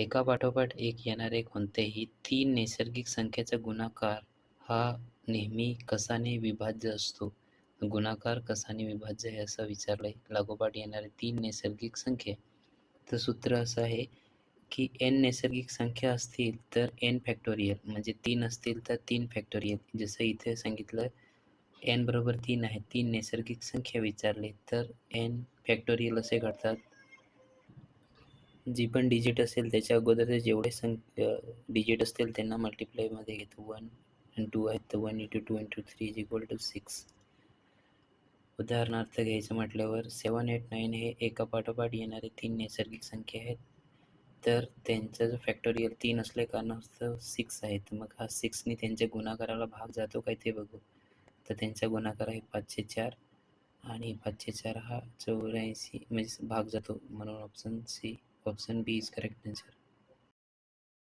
एकापाठोपाठ एक येणारे कोणतेही तीन नैसर्गिक संख्येचा गुणाकार हा नेहमी कसाने विभाज्य असतो. गुणाकार कसाने विभाज्य आहे असं विचारलंय. लागोपाठ येणारे तीन नैसर्गिक संख्ये. तर सूत्र असं आहे की एन नैसर्गिक संख्या असतील तर एन फॅक्टोरियल म्हणजे तीन असतील तर तीन फॅक्टोरियल. जसं इथे सांगितलं एन बरोबर तीन आहे. तीन नैसर्गिक संख्या विचारली तर एन फॅक्टोरियल असे घडतात. जी पण डिजिट असेल त्याच्या अगोदरचे जेवढे संख्या डिजिट असतील त्यांना मल्टिप्लायमध्ये घेतो. वन आणि टू आहेत तर one into two into three is equal to six. उदाहरणार्थ घ्यायचं म्हटल्यावर सेवन एट नाईन हे एकापाठोपाठ येणारे तीन नैसर्गिक संख्या आहेत. तर त्यांचा जो फॅक्टोरियल तीन असल्या कारणास्तव सिक्स आहे. तर मग हा सिक्सनी त्यांच्या गुणाकाराला भाग जातो काय ते बघू. तर त्यांचा गुणाकार आहे पाचशे चार आणि पाचशे चार हा चौऱ्याऐंशी म्हणजे भाग जातो म्हणून option C option B is correct answer.